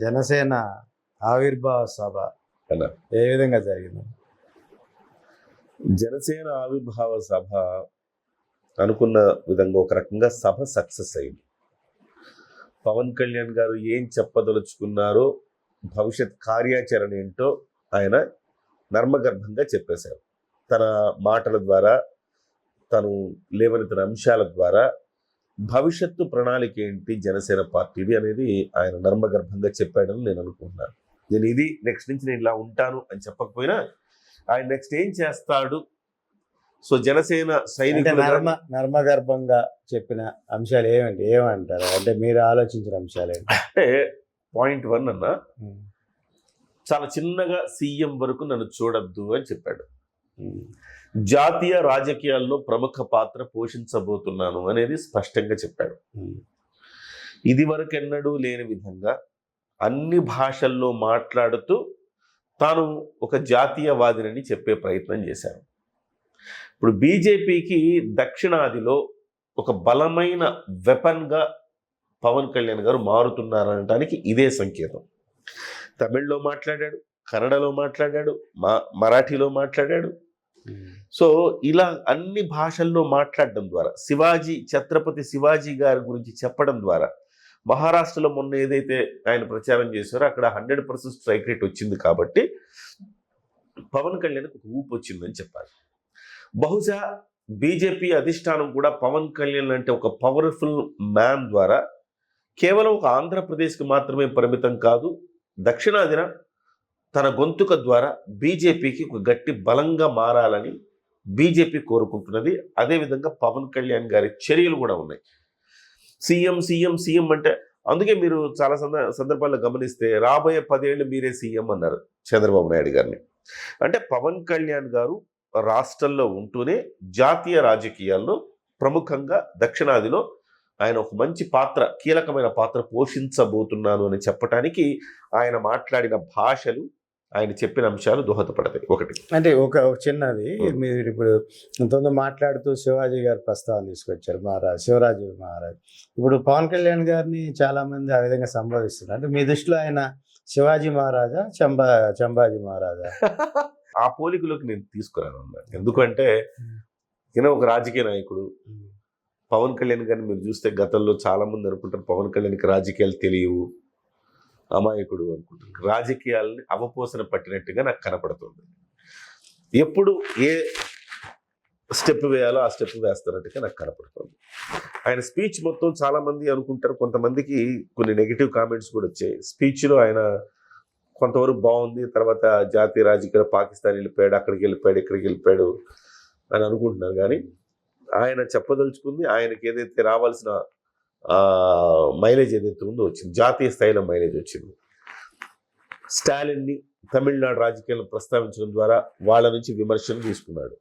జనసేన ఆవిర్భావ సభ. ఏ విధంగా జరిగింది? జనసేన ఆవిర్భావ సభ అనుకున్న విధంగా ఒక రకంగా సభ సక్సెస్ అయింది. పవన్ కళ్యాణ్ గారు ఏం చెప్పదలుచుకున్నారో భవిష్యత్ కార్యాచరణ ఏంటో ఆయన నర్మగర్భంగా చెప్పేశారు. తన మాటల ద్వారా తను లేవనెత్తిన అంశాల ద్వారా భవిష్యత్తు ప్రణాళిక ఏంటి? జనసేన పార్టీది అనేది ఆయన నర్మగర్భంగా చెప్పాడని నేను అనుకుంటున్నాను. నేను ఇది నెక్స్ట్ నుంచి నేను ఇలా ఉంటాను అని చెప్పకపోయినా ఆయన నెక్స్ట్ ఏం చేస్తాడు? సో జనసేన అంటే సైనికులు నర్మ నర్మగర్భంగా చెప్పిన అంశాలు ఏమంటే ఏమంటారు? అంటే మీరు ఆలోచించిన అంశాలు ఏంటి? అంటే పాయింట్ వన్ అన్న చాలా చిన్నగా సీఎం వరకు నన్ను చూడొద్దు అని చెప్పాడు. జాతీయ రాజకీయాల్లో ప్రముఖ పాత్ర పోషించబోతున్నాను అనేది స్పష్టంగా చెప్పాడు. ఇది వరకెన్నడూ లేని విధంగా అన్ని భాషల్లో మాట్లాడుతూ తాను ఒక జాతీయవాదినని చెప్పే ప్రయత్నం చేశారు. ఇప్పుడు బీజేపీకి దక్షిణాదిలో ఒక బలమైన వెపన్గా పవన్ కళ్యాణ్ గారు మారుతున్నారనటానికి ఇదే సంకేతం. తమిళ్ళో మాట్లాడాడు కన్నడలో మాట్లాడాడు మా మరాఠీలో మాట్లాడాడు Hmm. సో ఇలా అన్ని భాషల్లో మాట్లాడడం ద్వారా శివాజీ ఛత్రపతి శివాజీ గారి గురించి చెప్పడం ద్వారా మహారాష్ట్రలో మొన్న ఏదైతే ఆయన ప్రచారం చేశారో అక్కడ హండ్రెడ్ పర్సెంట్ స్ట్రైక్ రేట్ వచ్చింది కాబట్టి పవన్ కళ్యాణ్కి ఒక ఊపు వచ్చిందని చెప్పాలి. బహుశా బీజేపీ అధిష్టానం కూడా పవన్ కళ్యాణ్ అంటే ఒక పవర్ఫుల్ మ్యాన్ ద్వారా కేవలం ఒక ఆంధ్రప్రదేశ్కి మాత్రమే పరిమితం కాదు దక్షిణాదిన తన గొంతుక ద్వారా బీజేపీకి ఒక గట్టి బలంగా మారాలని బీజేపీ కోరుకుంటున్నది. అదేవిధంగా పవన్ కళ్యాణ్ గారి చర్యలు కూడా ఉన్నాయి. సీఎం సీఎం సీఎం అంటే అందుకే మీరు చాలా సంద సందర్భాల్లో గమనిస్తే రాబోయే పదేళ్ళు మీరే సీఎం అన్నారు చంద్రబాబు నాయుడు గారిని. అంటే పవన్ కళ్యాణ్ గారు రాష్ట్రంలో ఉంటూనే జాతీయ రాజకీయాల్లో ప్రముఖంగా దక్షిణాదిలో ఆయన ఒక మంచి పాత్ర కీలకమైన పాత్ర పోషించబోతున్నాను అని చెప్పటానికి ఆయన మాట్లాడిన భాషలు ఆయన చెప్పిన అంశాలు దోహదపడతాయి. ఒకటి. అంటే ఒక చిన్నది. మీరు ఇప్పుడు ఇంతకుముందు మాట్లాడుతూ శివాజీ గారి ప్రస్తావన తీసుకొచ్చారు మహారాజ్ శివరాజు మహారాజ్. ఇప్పుడు పవన్ కళ్యాణ్ గారిని చాలా మంది ఆ విధంగా సంబోధిస్తున్నారు. అంటే మీ దృష్టిలో ఆయన శివాజీ మహారాజా చంబా చంబాజీ మహారాజా? ఆ పోలికలోకి నేను తీసుకురాను. ఎందుకంటే ఈయన ఒక రాజకీయ నాయకుడు. పవన్ కళ్యాణ్ గారిని మీరు చూస్తే గతంలో చాలా మంది అనుకుంటారు పవన్ కళ్యాణ్కి రాజకీయాలు తెలియవు. అమాయకుడు అనుకుంటారు రాజకీయాలని అవపోసన పట్టినట్టుగా నాకు కనపడుతుంది. ఎప్పుడు ఏ స్టెప్ వేయాలో ఆ స్టెప్ వేస్తున్నట్టుగా నాకు కనపడుతుంది. ఆయన స్పీచ్ మొత్తం చాలామంది అనుకుంటారు. కొంతమందికి కొన్ని నెగిటివ్ కామెంట్స్ కూడా వచ్చాయి. స్పీచ్లో ఆయన కొంతవరకు బాగుంది తర్వాత జాతీయ రాజకీయాలు పాకిస్తాన్ వెళ్ళిపోయాడు అక్కడికి వెళ్ళిపోయాడు ఇక్కడికి వెళ్ళిపోయాడు అని అనుకుంటున్నారు. కానీ ఆయన చెప్పదలుచుకుంది ఆయనకి ఏదైతే రావాల్సిన మైలేజ్ ఏదైతే ఉందో వచ్చింది. జాతీయ స్థాయిలో మైలేజ్ వచ్చింది. స్టాలిన్ని తమిళనాడు రాజకీయాలను ప్రస్తావించడం ద్వారా వాళ్ళ నుంచి విమర్శలు తీసుకున్నాడు.